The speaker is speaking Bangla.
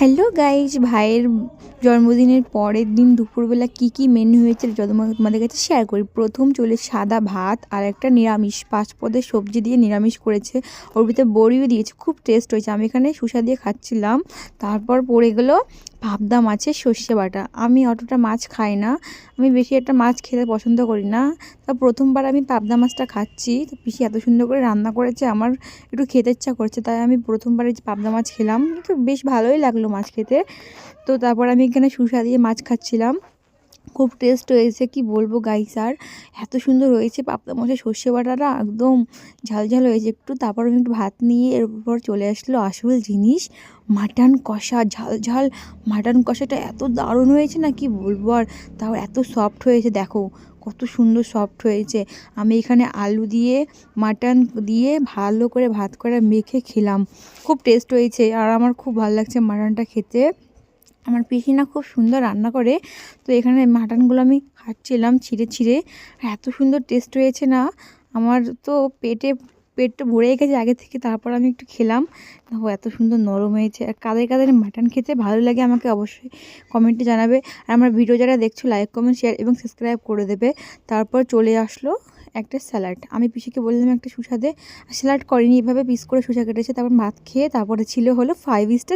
হ্যালো গাইজ ভাইয়ের জন্মদিনের পরের দিন দুপুরবেলা কি কি মেনু হয়েছে যত তোমাদের কাছে শেয়ার করি। প্রথম চলে সাদা ভাত আর একটা নিরামিষ। পাঁচ পদের সবজি দিয়ে নিরামিষ করেছে। ওর ভিতরে বড়িও দিয়েছে। খুব টেস্ট হয়েছে। আমি এখানে সুসা দিয়ে খাচ্ছিলাম। তারপর পড়ে গেলো পাবদা মাছের সর্ষে বাটা। আমি অতটা মাছ খাই না। আমি বেশি একটা মাছ খেতে পছন্দ করি না। তা প্রথমবার আমি পাবদা মাছটা খাচ্ছি। তো পিসি এত সুন্দর করে রান্না করেছে, আমার একটু খেতে ইচ্ছা করছে, তাই আমি প্রথমবার পাবদা মাছ খেলাম। তো বেশ ভালোই লাগল মাছ খেতে। তো তারপর আমি এখানে সুসা দিয়ে মাছ খাচ্ছিলাম। খুব টেস্ট হয়েছে, কি বলব গাইস আর এত সুন্দর হয়েছে পাবদা মাছের সর্ষে বাটাটা, একদম ঝাল ঝাল হয়েছে। একটু তারপর আমি একটু ভাত নিয়ে এর উপর চলে আসলো আসল জিনিস মাটন কষা। ঝাল ঝাল মাটন কষাটা এত দারুণ হয়েছে না, কি বলব? আর তাও এত সফট হয়েছে, দেখো কত সুন্দর সফট হয়েছে। আমি এখানে আলু দিয়ে মাটন দিয়ে ভালো করে ভাত করে মেখে খেলাম। খুব টেস্ট হয়েছে আর আমার খুব ভালো লাগছে মাটনটা খেতে। আমার পিসি না খুব সুন্দর রান্না করে। তো এখানে মাটনগুলো আমি খাচ্ছিলাম ছিঁড়ে ছিঁড়ে। এত সুন্দর টেস্ট হয়েছে না। আমার তো পেটে পেটটা ভরে গেছে আগে থেকে, তারপর আমি একটু খেলাম। দেখো এত সুন্দর নরম হয়েছে। আর কাদের কাদের মাটন খেতে ভালো লাগে আমাকে অবশ্যই কমেন্টে জানাবে। আর আমার ভিডিও যারা দেখছ লাইক কমেন্ট শেয়ার এবং সাবস্ক্রাইব করে দেবে। তারপর চলে আসলো একটা স্যালাড আমি পিসিকে বললাম একটা সুস্বাদে। স্যালাড করিনি, এভাবে পিস করে সুসা কেটেছে। তারপর ভাত খেয়ে তারপরে ছিল হলো ফাইভ স্টার